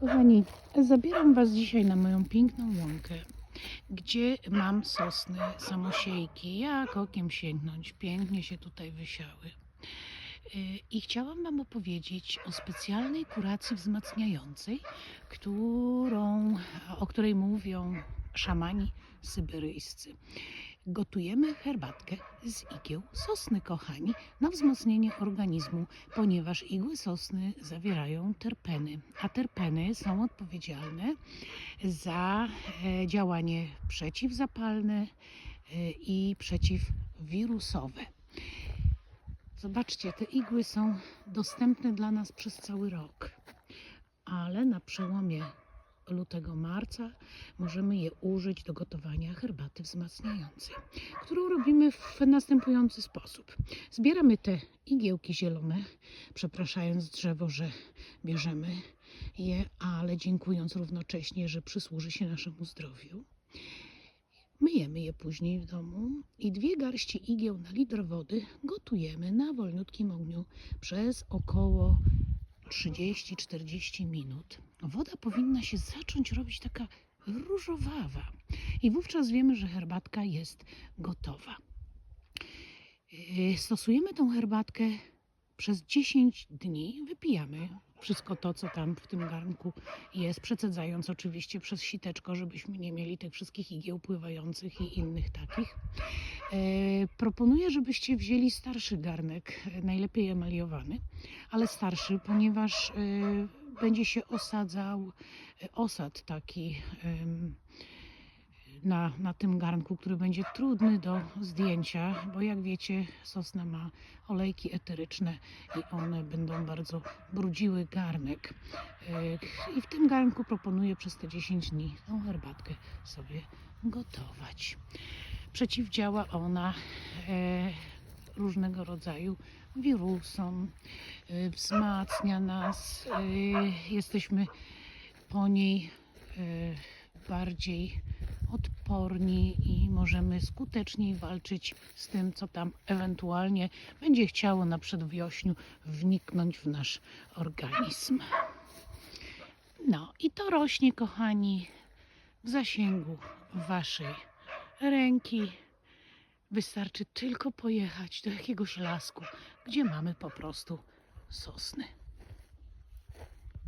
Kochani, zabieram Was dzisiaj na moją piękną łąkę, gdzie mam sosny samosiejki. Jak okiem sięgnąć, pięknie się tutaj wysiały. Yy, I chciałam Wam opowiedzieć o specjalnej kuracji wzmacniającej, którą, o której mówią szamani syberyjscy. Gotujemy herbatkę z igieł sosny, kochani, na wzmocnienie organizmu, ponieważ igły sosny zawierają terpeny, a terpeny są odpowiedzialne za e, działanie przeciwzapalne e, i przeciwwirusowe. Zobaczcie, te igły są dostępne dla nas przez cały rok, ale na przełomie lutego marca możemy je użyć do gotowania herbaty wzmacniającej, którą robimy w następujący sposób. Zbieramy te igiełki zielone, przepraszając drzewo, że bierzemy je, ale dziękując równocześnie, że przysłuży się naszemu zdrowiu. Myjemy je później w domu i dwie garści igieł na litr wody gotujemy na wolniutkim ogniu przez około 30-40 minut. Woda powinna się zacząć robić taka różowawa i wówczas wiemy, że herbatka jest gotowa. Yy, Stosujemy tą herbatkę przez 10 dni, wypijamy wszystko to, co tam w tym garnku jest, przecedzając oczywiście przez siteczko, żebyśmy nie mieli tych wszystkich igieł pływających i innych takich. E, proponuję, żebyście wzięli starszy garnek, e, najlepiej emaliowany, ale starszy, ponieważ e, będzie się osadzał osad taki na, na tym garnku, który będzie trudny do zdjęcia, bo jak wiecie, sosna ma olejki eteryczne i one będą bardzo brudziły garnek. E, I w tym garnku proponuję przez te 10 dni tą herbatkę sobie gotować. Przeciwdziała ona e, różnego rodzaju wirusom, e, wzmacnia nas, jesteśmy po niej bardziej odporni i możemy skuteczniej walczyć z tym, co tam ewentualnie będzie chciało na przedwiośniu wniknąć w nasz organizm. No i to rośnie, kochani, w zasięgu waszej ręki. Wystarczy tylko pojechać do jakiegoś lasku, gdzie mamy po prostu sosny.